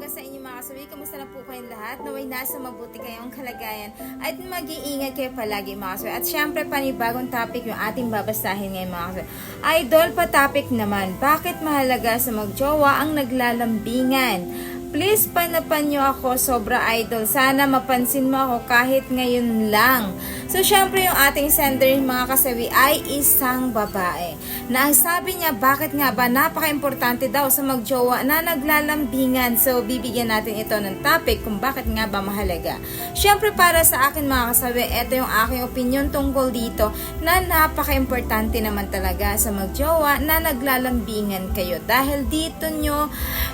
umaga sa inyo mga kasawi. Kamusta na po kayong lahat? Naway nasa mabuti kayong kalagayan at mag-iingat kayo palagi mga kasawi. At syempre panibagong topic yung ating babasahin ngayon mga kasawi. Idol pa topic naman, bakit mahalaga sa magjowa ang naglalambingan? Please panapan nyo ako, sobra idol. Sana mapansin mo ako kahit ngayon lang. So, syempre yung ating sender mga kasawi ay isang babae. Na sabi niya, bakit nga ba napaka-importante daw sa magjowa na naglalambingan. So, bibigyan natin ito ng topic kung bakit nga ba mahalaga. Syempre para sa akin mga kasawi, ito yung aking opinion tungkol dito na napaka-importante naman talaga sa magjowa na naglalambingan kayo. Dahil dito nyo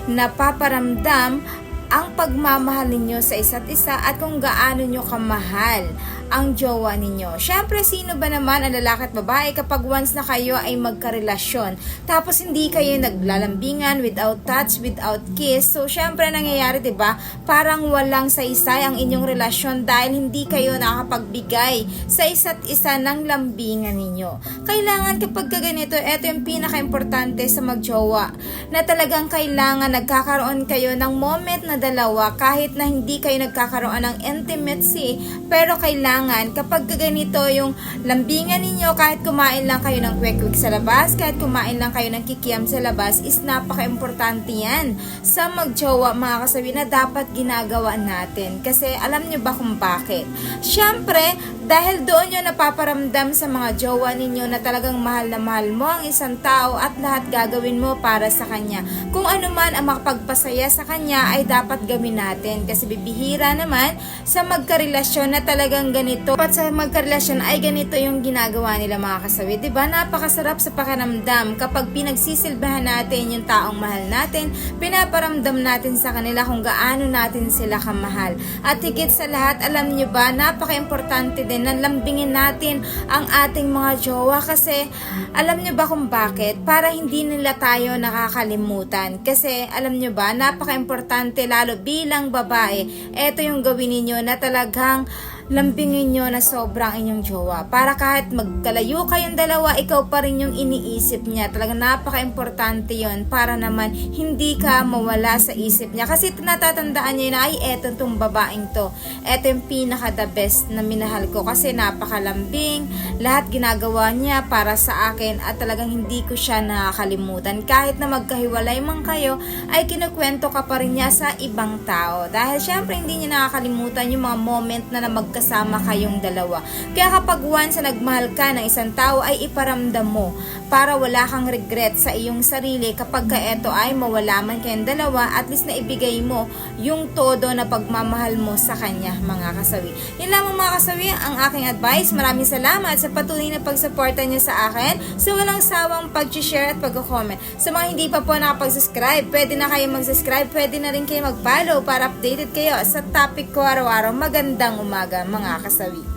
napaparamdam ang pagmamahal ninyo sa isa't isa at kung gaano nyo kamahal ang jowa ninyo. Siyempre, sino ba naman ang lalaki at babae kapag once na kayo ay magkarelasyon? Tapos hindi kayo naglalambingan without touch, without kiss. So, siyempre, nangyayari, 'di ba Parang walang saysay ang inyong relasyon dahil hindi kayo nakakapagbigay sa isa't isa ng lambingan ninyo. Kailangan kapag ka ganito, ito yung pinaka-importante sa magjowa na talagang kailangan nagkakaroon kayo ng moment na dalawa kahit na hindi kayo nagkakaroon ng intimacy pero kailangan kapag ganito yung lambingan ninyo kahit kumain lang kayo ng quick-quick sa labas kahit kumain lang kayo ng kikiam sa labas is napaka-importante yan. Sa magjowa mga kasabi na dapat ginagawa natin. Kasi alam nyo ba kung bakit? Syempre dahil doon nyo napaparamdam sa mga jowa ninyo na talagang mahal na mahal mo ang isang tao at lahat gagawin mo para sa kanya. Kung ano man ang makapagpasaya sa kanya ay dapat gawin natin kasi bibihira naman sa magkarelasyon na talagang ganito. At sa magkarelasyon ay ganito yung ginagawa nila mga kasawi. ba Napakasarap sa pakiramdam kapag pinagsisilbahan natin yung taong mahal natin, pinaparamdam natin sa kanila kung gaano natin sila kamahal. At higit sa lahat, alam nyo ba, napaka-importante din na lambingin natin ang ating mga jowa kasi alam nyo ba kung bakit? Para hindi nila tayo nakakalimutan. Kasi alam nyo ba, napaka-importante lalo bilang babae, ito yung gawin ninyo na talagang lambingin nyo na sobrang inyong jowa. Para kahit magkalayo kayong dalawa, ikaw pa rin yung iniisip niya. Talagang napaka-importante yon para naman hindi ka mawala sa isip niya. Kasi natatandaan niya na, ay, eto tong babaeng to. Eto yung pinaka the best na minahal ko. Kasi napakalambing, lahat ginagawa niya para sa akin at talagang hindi ko siya nakakalimutan. Kahit na magkahiwalay man kayo, ay kinukwento ka pa rin niya sa ibang tao. Dahil syempre hindi niya nakakalimutan yung mga moment na, na magkasama kayong dalawa. Kaya kapag once na nagmahal ka ng isang tao ay iparamdam mo para wala kang regret sa iyong sarili kapag ka eto ay mawala man kayong dalawa at least na ibigay mo yung todo na pagmamahal mo sa kanya mga kasawi. Yun lamang mga kasawi ang aking advice. Maraming salamat sa patuloy na pagsuporta niyo sa akin sa walang sawang pag-share at pag-comment. Sa mga hindi pa po nakapag-subscribe, pwede na kayo mag-subscribe, pwede na rin kayo mag-follow para updated kayo sa topic ko araw-araw. Magandang umaga mga kasawi.